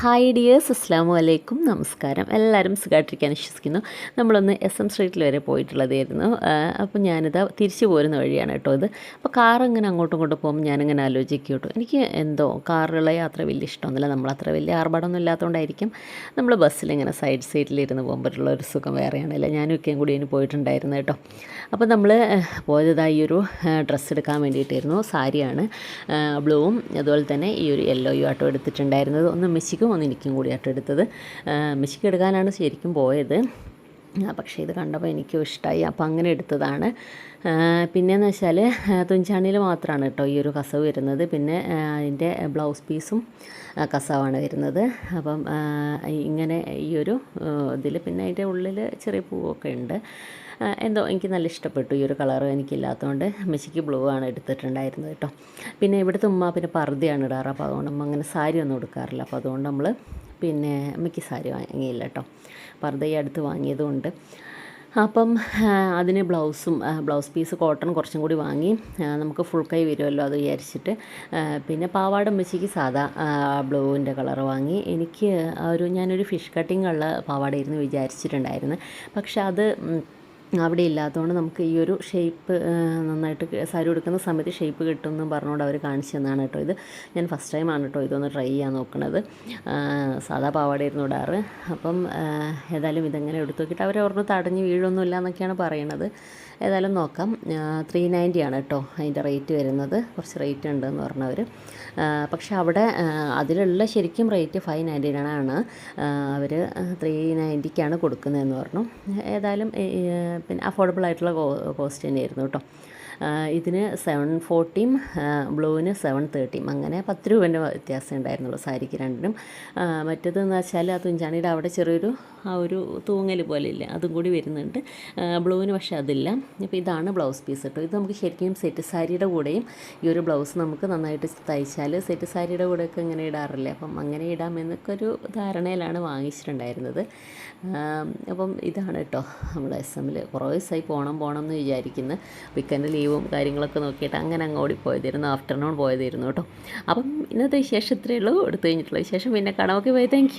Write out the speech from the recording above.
Hi dears അസ്സാം വലൈക്കും നമസ്കാരം എല്ലാവരും സുഖമായിട്ടിരിക്കാൻ വിശ്വസിക്കുന്നു. നമ്മളൊന്ന് എസ് എം സ്ട്രീറ്റിൽ വരെ പോയിട്ടുള്ളതായിരുന്നു. അപ്പോൾ ഞാനിത് തിരിച്ചു പോരുന്ന വഴിയാണ് കേട്ടോ ഇത്. അപ്പോൾ കാർ ഇങ്ങനെ അങ്ങോട്ടും ഇങ്ങോട്ടും പോകുമ്പോൾ ഞാനിങ്ങനെ ആലോചിക്കും കേട്ടോ എനിക്ക് എന്തോ കാറിലുള്ള യാത്ര വലിയ ഇഷ്ടമൊന്നുമില്ല. നമ്മളത്ര വലിയ ആർഭാടമൊന്നും ഇല്ലാത്തതുകൊണ്ടായിരിക്കും നമ്മൾ ബസ്സിൽ ഇങ്ങനെ സൈഡ് സീറ്റിലിരുന്ന് പോകുമ്പോഴുള്ള ഒരു സുഖം വേറെയാണല്ലോ. ഞാനും ഒക്കെയും കൂടി അതിന് പോയിട്ടുണ്ടായിരുന്നു കേട്ടോ. അപ്പോൾ നമ്മൾ പോയതായി ഒരു ഡ്രസ്സ് എടുക്കാൻ വേണ്ടിയിട്ടായിരുന്നു. സാരിയാണ് ബ്ലൂവും അതുപോലെ തന്നെ ഈ ഒരു യെല്ലോയും ആട്ടോ എടുത്തിട്ടുണ്ടായിരുന്നത്. ഒന്ന് മെസ്സിക്കും ഒന്ന് എനിക്കും കൂടി ആട്ടോ എടുത്തത് മെസ്സിക്ക് എടുക്കാനാണ് ശരിക്കും പോയത്. പക്ഷേ ഇത് കണ്ടപ്പോൾ എനിക്കും ഇഷ്ടമായി അപ്പോൾ അങ്ങനെ എടുത്തതാണ്. പിന്നെയെന്ന് വെച്ചാൽ തുഞ്ചാണിയിൽ മാത്രമാണ് കേട്ടോ ഈ ഒരു കസവ് വരുന്നത്. പിന്നെ അതിന്റെ ബ്ലൗസ് പീസും കസവാണ് വരുന്നത്. അപ്പം ഇങ്ങനെ ഈ ഒരു ഇതിൽ പിന്നെ അതിന്റെ ഉള്ളിൽ ചെറിയ പൂവൊക്കെ ഉണ്ട്. എന്തോ എനിക്ക് നല്ല ഇഷ്ടപ്പെട്ടു ഈ ഒരു കളർ എനിക്കില്ലാത്തതുകൊണ്ട്. മെസ്സിക്ക് ബ്ലൂ ആണ് എടുത്തിട്ടുണ്ടായിരുന്നത് കേട്ടോ. പിന്നെ ഇവിടുത്തെ ഉമ്മ പിന്നെ പർദ്ദയാണ് ഇടാറ്. അപ്പോൾ അതുകൊണ്ട് നമ്മൾ അങ്ങനെ സാരി ഒന്നും എടുക്കാറില്ല. അപ്പോൾ അതുകൊണ്ട് നമ്മൾ പിന്നെ അമ്മയ്ക്ക് സാരി വാങ്ങിയില്ല കേട്ടോ പർദ്ദ ഈ അടുത്ത് വാങ്ങിയതുകൊണ്ട് അപ്പം അതിന് ബ്ലൗസും ബ്ലൗസ് പീസ് കോട്ടൺ കുറച്ചും കൂടി വാങ്ങി നമുക്ക് ഫുൾ കൈ വരുമല്ലോ അത് വിചാരിച്ചിട്ട് പിന്നെ പാവാട അമ്മച്ചിക്ക് സാധാ ബ്ലൂവിന്റെ കളർ വാങ്ങി. എനിക്ക് ഒരു ഞാനൊരു ഫിഷ് കട്ടിങ്ങുള്ള പാവാടയിരുന്നു വിചാരിച്ചിട്ടുണ്ടായിരുന്നു. പക്ഷെ അത് അവിടെ ഇല്ലാത്തതുകൊണ്ട് നമുക്ക് ഈ ഒരു ഷേപ്പ് നന്നായിട്ട് സാരി ഉടുക്കുന്ന സമയത്ത് ഷേപ്പ് കിട്ടുമെന്ന് പറഞ്ഞുകൊണ്ട് അവർ കാണിച്ചു തന്നാണ് കേട്ടോ ഇത്. ഞാൻ ഫസ്റ്റ് ടൈമാണ് കേട്ടോ ഇതൊന്ന് ട്രൈ ചെയ്യാൻ നോക്കണത്. സാധാ പാവാടയായിരുന്നു ഇടാറ്. അപ്പം ഏതായാലും ഇതെങ്ങനെ എടുത്തു നോക്കിയിട്ട് അവർ ഓർമ്മ തടഞ്ഞ് വീഴൊന്നുമില്ല എന്നൊക്കെയാണ് പറയണത്. ഏതായാലും നോക്കാം. ത്രീ നയന്റി ആണ് കേട്ടോ അതിന്റെ റേറ്റ് വരുന്നത്. കുറച്ച് റേറ്റ് ഉണ്ടെന്ന് പറഞ്ഞവർ പക്ഷെ അവിടെ അതിലുള്ള ശരിക്കും റേറ്റ് ഫൈവ് നയന്റി ആണ്. അവർ ത്രീ നയന്റിക്കാണ് കൊടുക്കുന്നതെന്ന് പറഞ്ഞു. ഏതായാലും പിന്നെ അഫോർഡബിൾ ആയിട്ടുള്ള കോസ്റ്റ് തന്നെയായിരുന്നു കേട്ടോ. ഇതിന് സെവൻ ഫോർട്ടിയും ബ്ലൂവിന് സെവൻ തേർട്ടിയും അങ്ങനെ പത്ത് രൂപേന്റെ വ്യത്യാസം ഉണ്ടായിരുന്നുള്ളൂ സാരിക്ക് രണ്ടിനും. മറ്റേതെന്ന് വെച്ചാൽ ആ തുഞ്ചാണിയുടെ അവിടെ ചെറിയൊരു ആ ഒരു തൂങ്ങൽ പോലെ ഇല്ല? അതും കൂടി വരുന്നുണ്ട്. ബ്ലൂവിന് പക്ഷേ അതില്ല. അപ്പോൾ ഇതാണ് ബ്ലൗസ് പീസ് കേട്ടോ. ഇത് നമുക്ക് ശരിക്കും സെറ്റ് സാരിയുടെ കൂടെയും ഈ ഒരു ബ്ലൗസ് നമുക്ക് നന്നായിട്ട് തയ്ച്ചാൽ സെറ്റ് സാരിയുടെ കൂടെയൊക്കെ ഇങ്ങനെ ഇടാറില്ലേ? അപ്പം അങ്ങനെ ഇടാമെന്നൊക്കെ ഒരു ധാരണയിലാണ് വാങ്ങിച്ചിട്ടുണ്ടായിരുന്നത്. അപ്പം ഇതാണ് കേട്ടോ. നമ്മൾ എസ് എമ്മിൽ കുറേ ദിവസമായി പോകണം പോകണം എന്ന് വിചാരിക്കുന്നു. വീക്കെൻഡ് ലീവും കാര്യങ്ങളൊക്കെ നോക്കിയിട്ട് അങ്ങനെ അങ്ങ് ഓടിപ്പോയതായിരുന്നു ആഫ്റ്റർനൂൺ പോയതായിരുന്നു കേട്ടോ. അപ്പം ഇന്നത്തെ വിശേഷം ഇത്രയേ ഉള്ളൂ. എടുത്തു കഴിഞ്ഞിട്ടുള്ള വിശേഷം പിന്നെ കാണാം. Okay bye thank